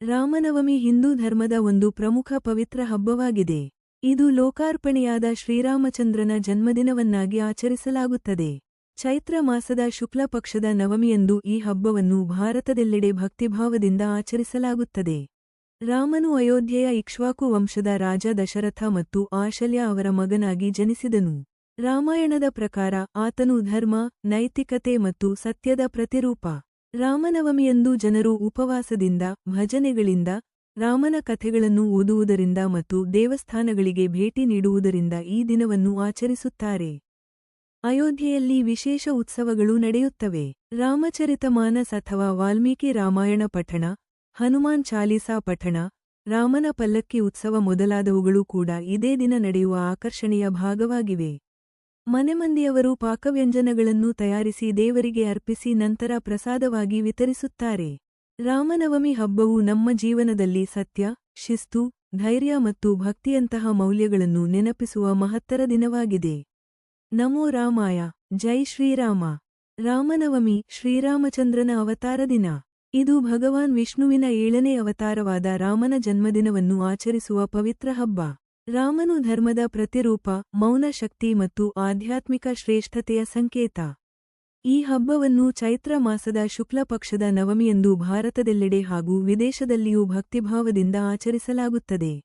ರಾಮನವಮಿ ಹಿಂದೂ ಧರ್ಮದ ಒಂದು ಪ್ರಮುಖ ಪವಿತ್ರ ಹಬ್ಬವಾಗಿದೆ. ಇದು ಲೋಕಾರ್ಪಣೆಯಾದ ಶ್ರೀರಾಮಚಂದ್ರನ ಜನ್ಮದಿನವನ್ನಾಗಿ ಆಚರಿಸಲಾಗುತ್ತದೆ. ಚೈತ್ರ ಮಾಸದ ಶುಕ್ಲ ಪಕ್ಷದ ನವಮಿಯಂದು ಈ ಹಬ್ಬವನ್ನು ಭಾರತದೆಲ್ಲೆಡೆ ಭಕ್ತಿಭಾವದಿಂದ ಆಚರಿಸಲಾಗುತ್ತದೆ. ರಾಮನು ಅಯೋಧ್ಯೆಯ ಇಕ್ಷ್ವಾಕು ವಂಶದ ರಾಜ ದಶರಥ ಮತ್ತು ಆಶಲ್ಯ ಅವರ ಮಗನಾಗಿ ಜನಿಸಿದನು. ರಾಮಾಯಣದ ಪ್ರಕಾರ ಆತನು ಧರ್ಮ, ನೈತಿಕತೆ ಮತ್ತು ಸತ್ಯದ ಪ್ರತಿರೂಪ. ರಾಮನವಮಿಯಂದು ಜನರು ಉಪವಾಸದಿಂದ, ಭಜನೆಗಳಿಂದ, ರಾಮನ ಕಥೆಗಳನ್ನು ಓದುವುದರಿಂದ ಮತ್ತು ದೇವಸ್ಥಾನಗಳಿಗೆ ಭೇಟಿ ನೀಡುವುದರಿಂದ ಈ ದಿನವನ್ನು ಆಚರಿಸುತ್ತಾರೆ. ಅಯೋಧ್ಯೆಯಲ್ಲಿ ವಿಶೇಷ ಉತ್ಸವಗಳು ನಡೆಯುತ್ತವೆ. ರಾಮಚರಿತಮಾನಸ್ ಅಥವಾ ವಾಲ್ಮೀಕಿ ರಾಮಾಯಣ ಪಠಣ, ಹನುಮಾನ್ ಚಾಲೀಸಾ ಪಠಣ, ರಾಮನ ಪಲ್ಲಕ್ಕಿ ಉತ್ಸವ ಮೊದಲಾದವುಗಳು ಕೂಡ ಇದೇ ದಿನ ನಡೆಯುವ ಆಕರ್ಷಣೆಯ ಭಾಗವಾಗಿವೆ. ಮನೆಮಂದಿಯವರು ಪಾಕವ್ಯಂಜನಗಳನ್ನು ತಯಾರಿಸಿ ದೇವರಿಗೆ ಅರ್ಪಿಸಿ ನಂತರ ಪ್ರಸಾದವಾಗಿ ವಿತರಿಸುತ್ತಾರೆ. ರಾಮನವಮಿ ಹಬ್ಬವು ನಮ್ಮ ಜೀವನದಲ್ಲಿ ಸತ್ಯ, ಶಿಸ್ತು, ಧೈರ್ಯ ಮತ್ತು ಭಕ್ತಿಯಂತಹ ಮೌಲ್ಯಗಳನ್ನು ನೆನಪಿಸುವ ಮಹತ್ತರ ದಿನವಾಗಿದೆ. ನಮೋ ರಾಮಾಯ, ಜೈ ಶ್ರೀರಾಮ. ರಾಮನವಮಿ, ಶ್ರೀರಾಮಚಂದ್ರನ ಅವತಾರ ದಿನ. ಇದು ಭಗವಾನ್ ವಿಷ್ಣುವಿನ ಏಳನೇ ಅವತಾರವಾದ ರಾಮನ ಜನ್ಮದಿನವನ್ನು ಆಚರಿಸುವ ಪವಿತ್ರ ಹಬ್ಬ. ರಾಮನು ಧರ್ಮದ ಪ್ರತಿರೂಪ, ಮೌನ ಶಕ್ತಿ ಮತ್ತು ಆಧ್ಯಾತ್ಮಿಕ ಶ್ರೇಷ್ಠತೆಯ ಸಂಕೇತ. ಈ ಹಬ್ಬವನ್ನು ಚೈತ್ರ ಮಾಸದ ಶುಕ್ಲ ಪಕ್ಷದ ನವಮಿಯಂದು ಭಾರತದೆಲ್ಲೆಡೆ ಹಾಗೂ ವಿದೇಶದಲ್ಲಿಯೂ ಭಕ್ತಿಭಾವದಿಂದ ಆಚರಿಸಲಾಗುತ್ತದೆ.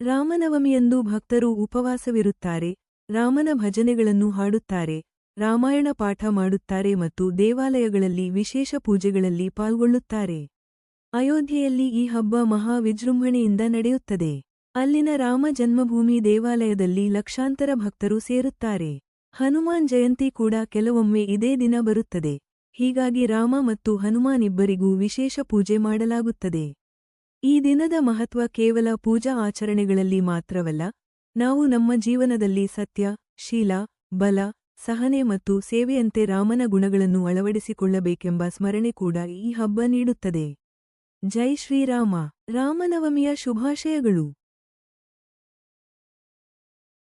ರಾಮನವಮಿಯಂದು ಭಕ್ತರು ಉಪವಾಸವಿರುತ್ತಾರೆ, ರಾಮನ ಭಜನೆಗಳನ್ನು ಹಾಡುತ್ತಾರೆ, ರಾಮಾಯಣ ಪಾಠ ಮಾಡುತ್ತಾರೆ ಮತ್ತು ದೇವಾಲಯಗಳಲ್ಲಿ ವಿಶೇಷ ಪೂಜೆಗಳಲ್ಲಿ ಪಾಲ್ಗೊಳ್ಳುತ್ತಾರೆ. ಅಯೋಧ್ಯೆಯಲ್ಲಿ ಈ ಹಬ್ಬ ಮಹಾ ವಿಜೃಂಭಣೆಯಿಂದ ನಡೆಯುತ್ತದೆ. ಅಲ್ಲಿನ ರಾಮ ಜನ್ಮಭೂಮಿ ದೇವಾಲಯದಲ್ಲಿ ಲಕ್ಷಾಂತರ ಭಕ್ತರು ಸೇರುತ್ತಾರೆ. ಹನುಮಾನ್ ಜಯಂತಿ ಕೂಡ ಕೆಲವೊಮ್ಮೆ ಇದೇ ದಿನ ಬರುತ್ತದೆ. ಹೀಗಾಗಿ ರಾಮ ಮತ್ತು ಹನುಮಾನ್ ಇಬ್ಬರಿಗೂ ವಿಶೇಷ ಪೂಜೆ ಮಾಡಲಾಗುತ್ತದೆ. ಈ ದಿನದ ಮಹತ್ವ ಕೇವಲ ಪೂಜಾ ಆಚರಣೆಗಳಲ್ಲಿ ಮಾತ್ರವಲ್ಲ, ನಾವು ನಮ್ಮ ಜೀವನದಲ್ಲಿ ಸತ್ಯ, ಶೀಲ, ಬಲ, ಸಹನೆ ಮತ್ತು ಸೇವೆಯಂತೆ ರಾಮನ ಗುಣಗಳನ್ನು ಅಳವಡಿಸಿಕೊಳ್ಳಬೇಕೆಂಬ ಸ್ಮರಣೆ ಕೂಡ ಈ ಹಬ್ಬ ನೀಡುತ್ತದೆ. ಜೈ ಶ್ರೀರಾಮ. ರಾಮನವಮಿಯ ಶುಭಾಶಯಗಳು.